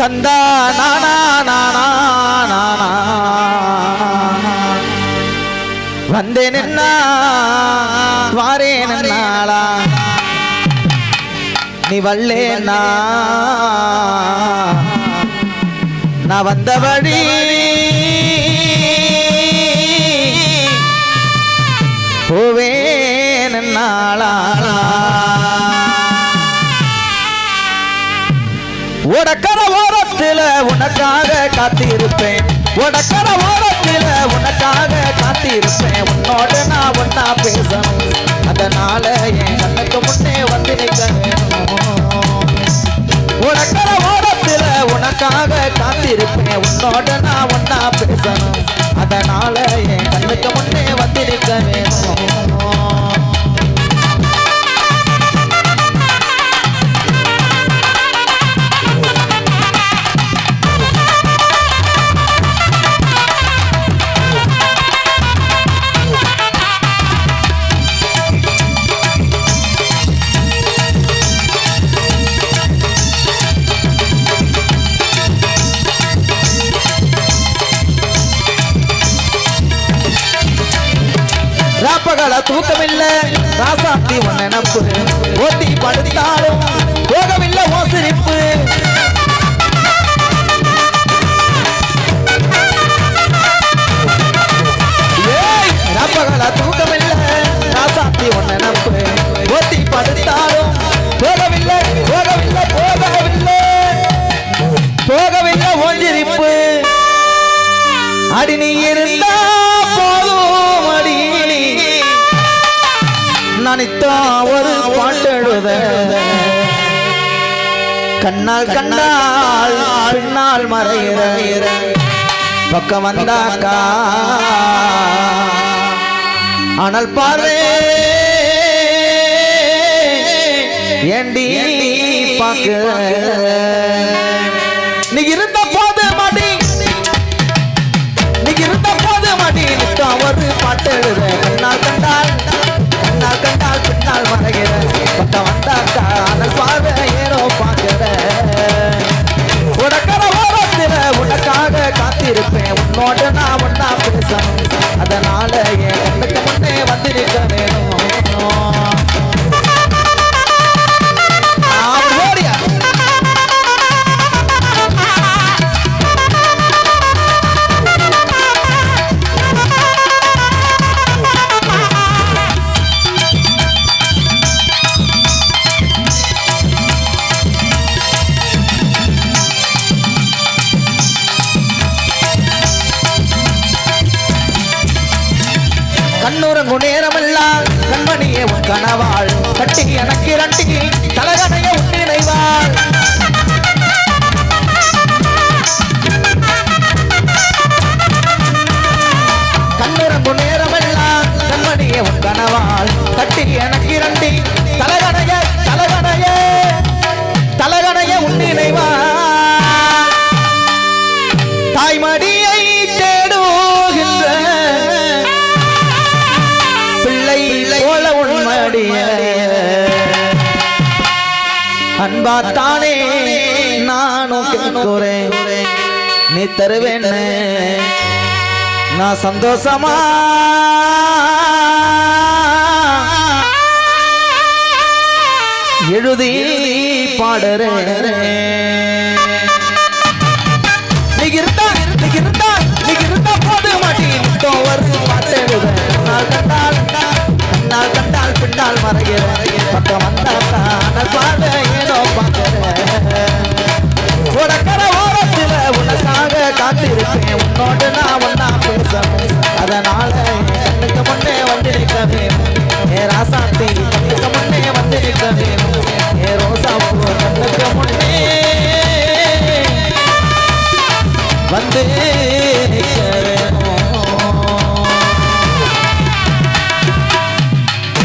தந்தா நானா நானா நானா வந்தேன் என்ன வாரேன் நாளா நீ வல்லேனா நான் வந்த வழி. போவேன். நாளானா உடக்கர ஓரத்தில் உனக்காக காத்திருப்பேன். உடக்கர ஓரத்தில் உனக்காக காத்திருப்பேன். உன்னோட நான் ஒன்னா பேசணும். அதனால என் கண்ணுக்கு முன்னே வந்து நிற்கணும். வேணும் உனக்கர ஓரத்தில் உனக்காக காத்திருப்பேன். உன்னோட நான் ஒன்னா பேசணும். அதனால என் கண்ணுக்கு முன்னே வந்து நிற்க வேணும். ராப்பகல தூக்கமில்ல. ராசாத்தி உன் நினப்பு ஓட்டி படுத்தாலும் போகவில்லை ஓ சிரிப்பு. ஏய், தூக்கமில்ல. ராசாத்தி உன் நினப்பு ஓட்டி படுத்தாலும் போகவில்லை போகவில்லை போகவில்லை. போகவில்லை ஓஞ்சிரிப்பு அடி நீ இருந்தா நினைத்தா ஒரு பாட்டெழுத. கண்ணால் கண்ணால் பின்னால் மறைகிற பக்கம் வந்தாக்கா ஆனால் பாரு ஏண்டி பார்க்க நீ இருந்த போது மாட்டி நீ இருந்த போது மாட்டி அவரு ஒரு பாட்டு இருப்பேன் உன்னோட நான் ஒன்னா பேசணும். அதனால என் கண்ணுக்கு முன்னே வந்திருக்க வேணும். கண்ணுறங்கு நேரமெல்லாம் கண்மணியே உன் கனவாள் கட்டி எனக்கு இரண்டி தலகனைய உன் நினைவாள். அன்பாத்தானே நானும் கேட்கிறேன் நீ தருவேன்னு நான் சந்தோஷமா? எழுதி பாடுறேன். நீ இருந்தா நீ இருந்தா நீ இருந்தா போது மாட்டி நித்தம் ஒரு பாட்டு எழுத நாள் கண்டால் நாள் கண்டால் பின்னால் மறைகிற பக்கம் வந்தால் நிக்கவே ஏ ராசாத்தி கண்ணுக்கு முன்னே வந்து நிக்கவே ஏ ரோசா பூ கண்ணுக்கு